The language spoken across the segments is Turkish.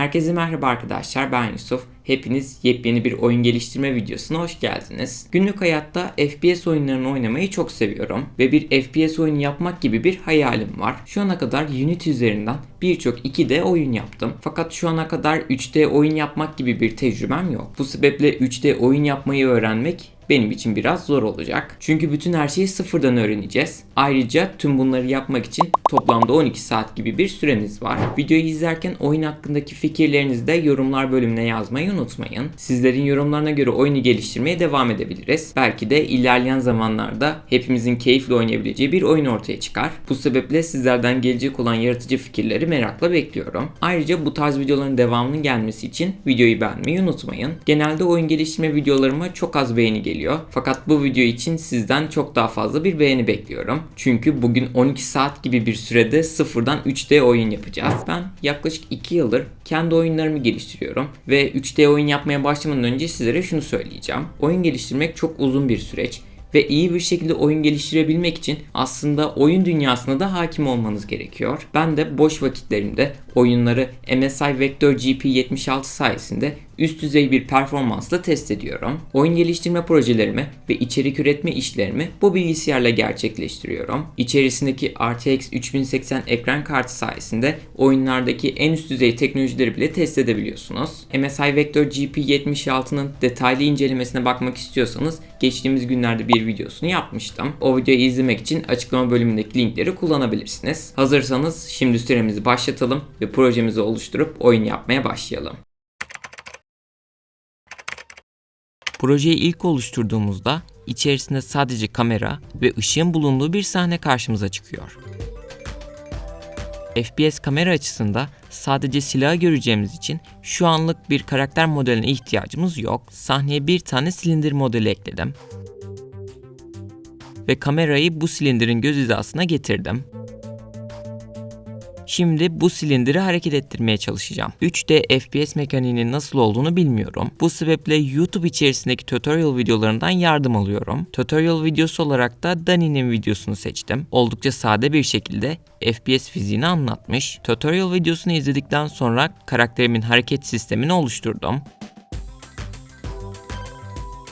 Herkese merhaba arkadaşlar ben Yusuf. Hepiniz yepyeni bir oyun geliştirme videosuna hoş geldiniz. Günlük hayatta FPS oyunlarını oynamayı çok seviyorum ve bir FPS oyunu yapmak gibi bir hayalim var. Şu ana kadar Unity üzerinden birçok 2D oyun yaptım. Fakat şu ana kadar 3D oyun yapmak gibi bir tecrübem yok. Bu sebeple 3D oyun yapmayı öğrenmek benim için biraz zor olacak. Çünkü bütün her şeyi sıfırdan öğreneceğiz. Ayrıca tüm bunları yapmak için toplamda 12 saat gibi bir süremiz var. Videoyu izlerken oyun hakkındaki fikirlerinizi de yorumlar bölümüne yazmayı unutmayın. Sizlerin yorumlarına göre oyunu geliştirmeye devam edebiliriz. Belki de ilerleyen zamanlarda hepimizin keyifle oynayabileceği bir oyun ortaya çıkar. Bu sebeple sizlerden gelecek olan yaratıcı fikirleri merakla bekliyorum. Ayrıca bu tarz videoların devamının gelmesi için videoyu beğenmeyi unutmayın. Genelde oyun geliştirme videolarıma çok az beğeni geliyor. Fakat bu video için sizden çok daha fazla bir beğeni bekliyorum. Çünkü bugün 12 saat gibi bir sürede sıfırdan 3D oyun yapacağız. Ben yaklaşık 2 yıldır kendi oyunlarımı geliştiriyorum ve 3D oyun yapmaya başlamadan önce sizlere şunu söyleyeceğim. Oyun geliştirmek çok uzun bir süreç ve iyi bir şekilde oyun geliştirebilmek için aslında oyun dünyasına da hakim olmanız gerekiyor. Ben de boş vakitlerimde oyunları MSI Vector GP76 sayesinde üst düzey bir performansla test ediyorum. Oyun geliştirme projelerimi ve içerik üretme işlerimi bu bilgisayarla gerçekleştiriyorum. İçerisindeki RTX 3080 ekran kartı sayesinde oyunlardaki en üst düzey teknolojileri bile test edebiliyorsunuz. MSI Vector GP76'nın detaylı incelemesine bakmak istiyorsanız geçtiğimiz günlerde bir videosunu yapmıştım. O videoyu izlemek için açıklama bölümündeki linkleri kullanabilirsiniz. Hazırsanız şimdi süremizi başlatalım ve projemizi oluşturup oyun yapmaya başlayalım. Projeyi ilk oluşturduğumuzda içerisinde sadece kamera ve ışığın bulunduğu bir sahne karşımıza çıkıyor. FPS kamera açısında sadece silahı göreceğimiz için şu anlık bir karakter modeline ihtiyacımız yok. Sahneye bir tane silindir modeli ekledim. Ve kamerayı bu silindirin göz hizasına getirdim. Şimdi bu silindiri hareket ettirmeye çalışacağım. 3D FPS mekaniğinin nasıl olduğunu bilmiyorum. Bu sebeple YouTube içerisindeki tutorial videolarından yardım alıyorum. Tutorial videosu olarak da Dani'nin videosunu seçtim. Oldukça sade bir şekilde FPS fiziğini anlatmış. Tutorial videosunu izledikten sonra karakterimin hareket sistemini oluşturdum.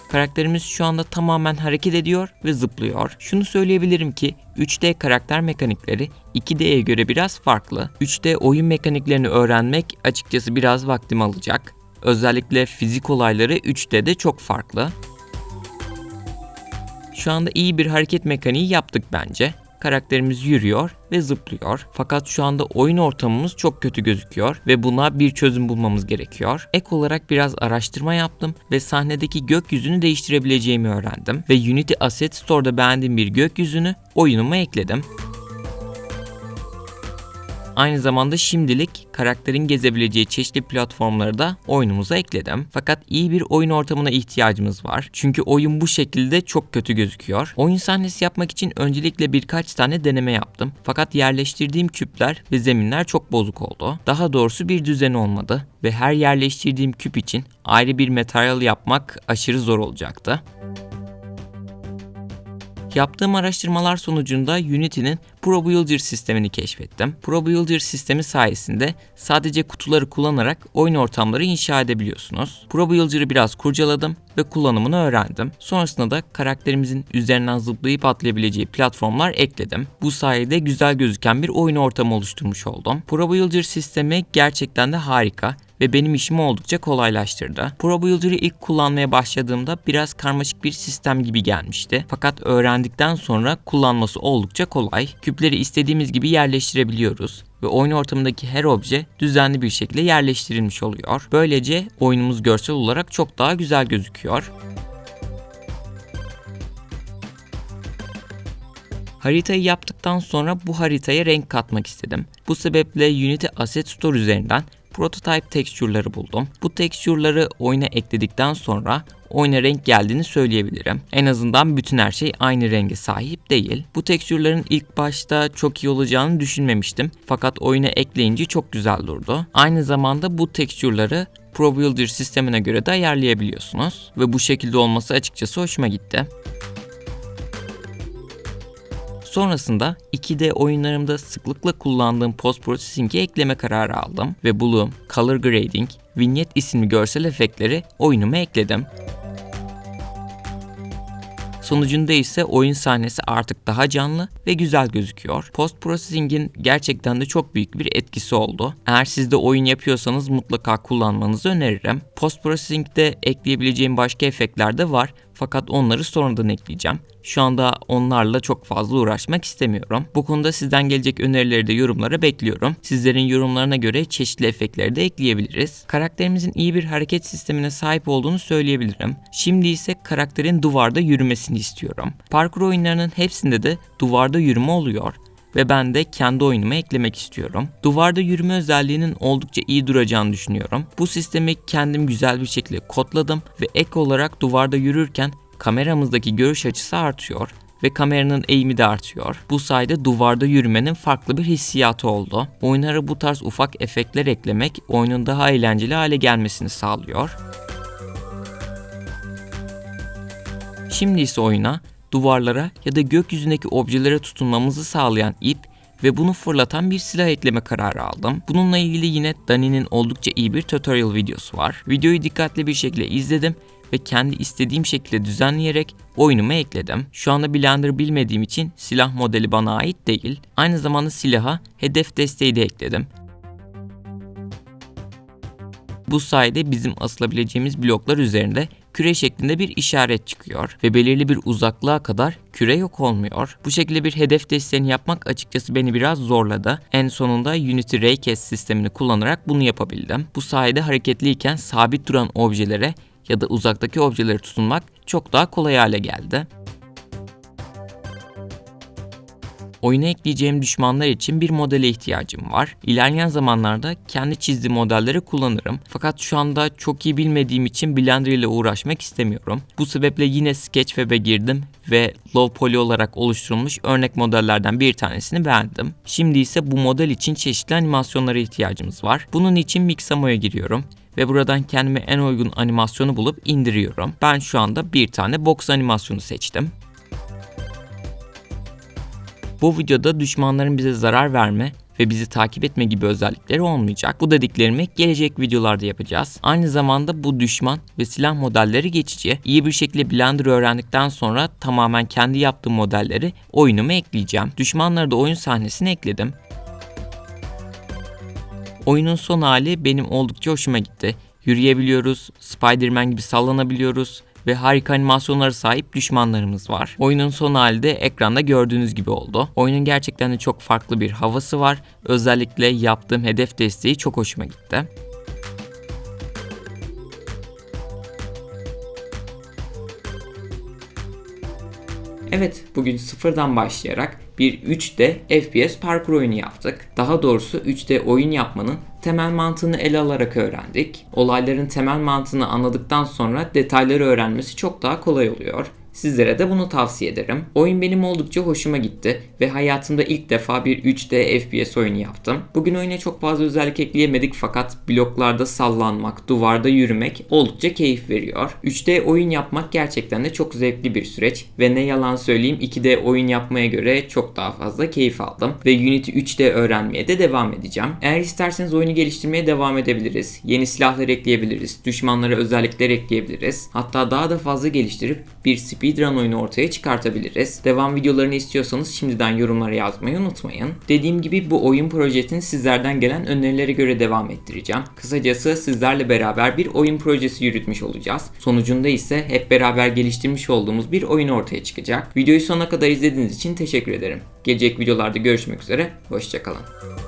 Karakterimiz şu anda tamamen hareket ediyor ve zıplıyor. Şunu söyleyebilirim ki 3D karakter mekanikleri 2D'ye göre biraz farklı. 3D oyun mekaniklerini öğrenmek açıkçası biraz vaktimi alacak. Özellikle fizik olayları 3D'de çok farklı. Şu anda iyi bir hareket mekaniği yaptık bence. Karakterimiz yürüyor ve zıplıyor. Fakat şu anda oyun ortamımız çok kötü gözüküyor ve buna bir çözüm bulmamız gerekiyor. Ek olarak biraz araştırma yaptım ve sahnedeki gökyüzünü değiştirebileceğimi öğrendim. Ve Unity Asset Store'da beğendiğim bir gökyüzünü oyunuma ekledim. Aynı zamanda şimdilik karakterin gezebileceği çeşitli platformları da oyunumuza ekledim. Fakat iyi bir oyun ortamına ihtiyacımız var. Çünkü oyun bu şekilde çok kötü gözüküyor. Oyun sahnesi yapmak için öncelikle birkaç tane deneme yaptım. Fakat yerleştirdiğim küpler ve zeminler çok bozuk oldu. Daha doğrusu bir düzen olmadı ve her yerleştirdiğim küp için ayrı bir materyal yapmak aşırı zor olacaktı. Yaptığım araştırmalar sonucunda Unity'nin Pro Builder sistemini keşfettim. Pro Builder sistemi sayesinde sadece kutuları kullanarak oyun ortamları inşa edebiliyorsunuz. Pro Builder'ı biraz kurcaladım ve kullanımını öğrendim. Sonrasında da karakterimizin üzerinden zıplayıp atlayabileceği platformlar ekledim. Bu sayede güzel gözüken bir oyun ortamı oluşturmuş oldum. Pro Builder sistemi gerçekten de harika ve benim işimi oldukça kolaylaştırdı. Pro Builder'ı ilk kullanmaya başladığımda biraz karmaşık bir sistem gibi gelmişti. Fakat öğrendikten sonra kullanması oldukça kolay. Küpleri istediğimiz gibi yerleştirebiliyoruz ve oyun ortamındaki her obje düzenli bir şekilde yerleştirilmiş oluyor. Böylece oyunumuz görsel olarak çok daha güzel gözüküyor. Haritayı yaptıktan sonra bu haritaya renk katmak istedim. Bu sebeple Unity Asset Store üzerinden prototype tekstürleri buldum. Bu tekstürleri oyuna ekledikten sonra oyuna renk geldiğini söyleyebilirim. En azından bütün her şey aynı renge sahip değil. Bu tekstürlerin ilk başta çok iyi olacağını düşünmemiştim. Fakat oyuna ekleyince çok güzel durdu. Aynı zamanda bu tekstürleri Pro Builder sistemine göre de ayarlayabiliyorsunuz. Ve bu şekilde olması açıkçası hoşuma gitti. Sonrasında 2D oyunlarımda sıklıkla kullandığım post processing'i ekleme kararı aldım ve Bloom, Color Grading, Vignette isimli görsel efektleri oyunuma ekledim. Sonucunda ise oyun sahnesi artık daha canlı ve güzel gözüküyor. Post processing'in gerçekten de çok büyük bir etkisi oldu. Eğer siz de oyun yapıyorsanız mutlaka kullanmanızı öneririm. Post processing'de ekleyebileceğim başka efektler de var fakat onları sonradan ekleyeceğim. Şu anda onlarla çok fazla uğraşmak istemiyorum. Bu konuda sizden gelecek önerileri de yorumlara bekliyorum. Sizlerin yorumlarına göre çeşitli efektleri de ekleyebiliriz. Karakterimizin iyi bir hareket sistemine sahip olduğunu söyleyebilirim. Şimdi ise karakterin duvarda yürümesini istiyorum. Parkur oyunlarının hepsinde de duvarda yürüme oluyor ve ben de kendi oyunuma eklemek istiyorum. Duvarda yürüme özelliğinin oldukça iyi duracağını düşünüyorum. Bu sistemi kendim güzel bir şekilde kodladım ve ek olarak duvarda yürürken kameramızdaki görüş açısı artıyor ve kameranın eğimi de artıyor. Bu sayede duvarda yürümenin farklı bir hissiyatı oldu. Oyunlara bu tarz ufak efektler eklemek oyunun daha eğlenceli hale gelmesini sağlıyor. Şimdi ise oyuna duvarlara ya da gökyüzündeki objelere tutunmamızı sağlayan ip ve bunu fırlatan bir silah ekleme kararı aldım. Bununla ilgili yine Dani'nin oldukça iyi bir tutorial videosu var. Videoyu dikkatli bir şekilde izledim ve kendi istediğim şekilde düzenleyerek oyunuma ekledim. Şu anda Blender bilmediğim için silah modeli bana ait değil. Aynı zamanda silaha hedef desteği de ekledim. Bu sayede bizim asılabileceğimiz bloklar üzerinde küre şeklinde bir işaret çıkıyor ve belirli bir uzaklığa kadar küre yok olmuyor. Bu şekilde bir hedef desteğini yapmak açıkçası beni biraz zorladı. En sonunda Unity Raycast sistemini kullanarak bunu yapabildim. Bu sayede hareketliyken sabit duran objelere ya da uzaktaki objelere tutunmak çok daha kolay hale geldi. Oyuna ekleyeceğim düşmanlar için bir modele ihtiyacım var. İlerleyen zamanlarda kendi çizdiğim modelleri kullanırım. Fakat şu anda çok iyi bilmediğim için Blender ile uğraşmak istemiyorum. Bu sebeple yine Sketchfab'e girdim ve low poly olarak oluşturulmuş örnek modellerden bir tanesini beğendim. Şimdi ise bu model için çeşitli animasyonlara ihtiyacımız var. Bunun için Mixamo'ya giriyorum ve buradan kendime en uygun animasyonu bulup indiriyorum. Ben şu anda bir tane box animasyonu seçtim. Bu videoda düşmanların bize zarar verme ve bizi takip etme gibi özellikleri olmayacak. Bu dediklerimi gelecek videolarda yapacağız. Aynı zamanda bu düşman ve silah modelleri geçici. İyi bir şekilde Blender öğrendikten sonra tamamen kendi yaptığım modelleri oyunuma ekleyeceğim. Düşmanları da oyun sahnesine ekledim. Oyunun son hali benim oldukça hoşuma gitti. Yürüyebiliyoruz, Spider-Man gibi sallanabiliyoruz ve harika animasyonlara sahip düşmanlarımız var. Oyunun son hali de ekranda gördüğünüz gibi oldu. Oyunun gerçekten de çok farklı bir havası var. Özellikle yaptığım hedef desteği çok hoşuma gitti. Evet, bugün sıfırdan başlayarak bir 3D FPS parkur oyunu yaptık. Daha doğrusu 3D oyun yapmanın temel mantığını ele alarak öğrendik. Olayların temel mantığını anladıktan sonra detayları öğrenmesi çok daha kolay oluyor. Sizlere de bunu tavsiye ederim. Oyun benim oldukça hoşuma gitti ve hayatımda ilk defa bir 3D FPS oyunu yaptım. Bugün oyuna çok fazla özellik ekleyemedik fakat bloklarda sallanmak, duvarda yürümek oldukça keyif veriyor. 3D oyun yapmak gerçekten de çok zevkli bir süreç ve ne yalan söyleyeyim 2D oyun yapmaya göre çok daha fazla keyif aldım ve Unity 3D öğrenmeye de devam edeceğim. Eğer isterseniz oyunu geliştirmeye devam edebiliriz. Yeni silahlar ekleyebiliriz, düşmanlara özellikler ekleyebiliriz. Hatta daha da fazla geliştirip bir speed speedrun oyunu ortaya çıkartabiliriz. Devam videolarını istiyorsanız şimdiden yorumlara yazmayı unutmayın. Dediğim gibi bu oyun projesini sizlerden gelen önerilere göre devam ettireceğim. Kısacası sizlerle beraber bir oyun projesi yürütmüş olacağız. Sonucunda ise hep beraber geliştirmiş olduğumuz bir oyun ortaya çıkacak. Videoyu sona kadar izlediğiniz için teşekkür ederim. Gelecek videolarda görüşmek üzere, hoşçakalın.